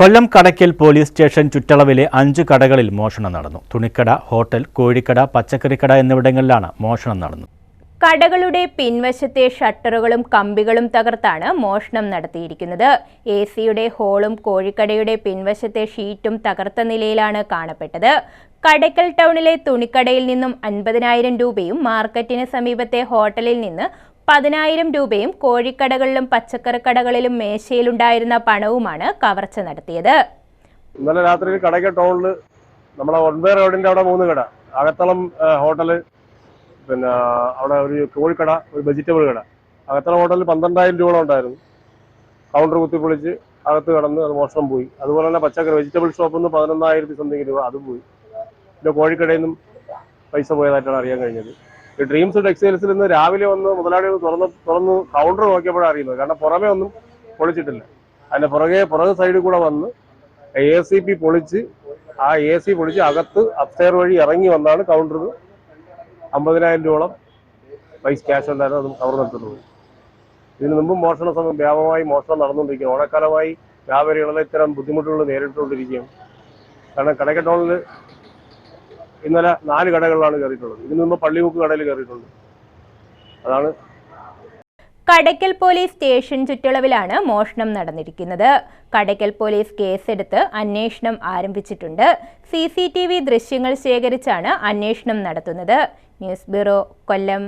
കൊല്ലം Kadakkal police station ചുറ്റളവിലെ അഞ്ച് കടകളിൽ മോഷണം നടന്നു. തുണിക്കട ഹോട്ടൽ കോഴിക്കട പച്ചക്കറിക്കട എന്നിവിടങ്ങളിലാണ് മോഷണം നടന്നത്. കടകളുടെ പിൻവശത്തെ ഷട്ടറുകളും കമ്പികളും തകർത്താണ് മോഷണം നടത്തിയിരിക്കുന്നത്. എ സിയുടെ ഹോളും കോഴിക്കടയുടെ പിൻവശത്തെ ഷീറ്റും തകർത്ത നിലയിലാണ് കാണപ്പെട്ടത്. കടക്കൽ ടൗണിലെ തുണിക്കടയിൽ നിന്നും അൻപതിനായിരം രൂപയും മാർക്കറ്റിന് സമീപത്തെ ഹോട്ടലിൽ നിന്ന് പതിനായിരം രൂപയും കോഴിക്കടകളിലും പച്ചക്കറിക്കടകളിലും മേശയിലുണ്ടായിരുന്ന പണവുമാണ് കവർച്ച നടത്തിയത്. ഇന്നലെ രാത്രി കടയ്ക്ക് ടൗണിൽ നമ്മളെ ഒൻപത് റോഡിന്റെ അവിടെ മൂന്ന് കട അകത്തളം ഹോട്ടൽ പിന്നെ അവിടെ ഒരു കോഴിക്കട ഒരു വെജിറ്റബിൾ കട. അകത്തളം ഹോട്ടലിൽ പന്ത്രണ്ടായിരം രൂപ ഉണ്ടായിരുന്നു. കൗണ്ടർ കുത്തിപ്പൊളിച്ച് അകത്ത് കടന്ന് അത് മോഷണം പോയി. അതുപോലെ തന്നെ പച്ചക്കറി വെജിറ്റബിൾ ഷോപ്പിൽ നിന്ന് പതിനൊന്നായിരത്തി സംതിങ് രൂപ അതും പോയി. പിന്നെ കോഴിക്കടയിൽ നിന്നും പൈസ പോയതായിട്ടാണ് അറിയാൻ കഴിഞ്ഞത്. ഡ്രീംസ് ടെക്സ്റ്റൈൽസിൽ നിന്ന് രാവിലെ വന്ന് മുതലാളികൾ തുറന്ന് തുറന്ന് കൗണ്ടർ നോക്കിയപ്പോഴാണ് അറിയുന്നത്. കാരണം പുറമേ ഒന്നും പൊളിച്ചിട്ടില്ല. അതിന്റെ പുറകെ പുറകെ സൈഡിൽ കൂടെ വന്ന് എ സി പി പൊളിച്ച് ആ എ സി പൊളിച്ച് അകത്ത് അപ്സ്റ്റെയർ വഴി ഇറങ്ങി വന്നാണ് കൗണ്ടർ അമ്പതിനായിരം രൂപയോളം പൈസ ക്യാഷ് ഉണ്ടായിരുന്നു അതും കവർ നിർത്തുന്നത് ഇതിനു മുമ്പും മോഷണ സമയം വ്യാപകമായി മോഷണം നടന്നുകൊണ്ടിരിക്കുകയാണ്. ഓണക്കാലമായി വ്യാപാരികളെ ഇത്തരം ബുദ്ധിമുട്ടുകൾ നേരിട്ടുകൊണ്ടിരിക്കുകയാണ്. കാരണം കടയ്ക്ക ടൗണിൽ ഇന്നലെ നാല് കടകളിലാണ് കയറിയിട്ടുള്ളത്. ഇതിന് മുമ്പ് പള്ളിമുക്ക് കടയിൽ കയറിയിട്ടുണ്ട്. അതാണ് കടയ്ക്കൽ പോലീസ് സ്റ്റേഷൻ ചുറ്റളവിലാണ് മോഷണം നടന്നിരിക്കുന്നത്. കടയ്ക്കൽ പോലീസ് കേസെടുത്ത് അന്വേഷണം ആരംഭിച്ചിട്ടുണ്ട്. സി സി ടി വി ദൃശ്യങ്ങൾ ശേഖരിച്ചാണ് അന്വേഷണം നടത്തുന്നത്. News bureau Kollam.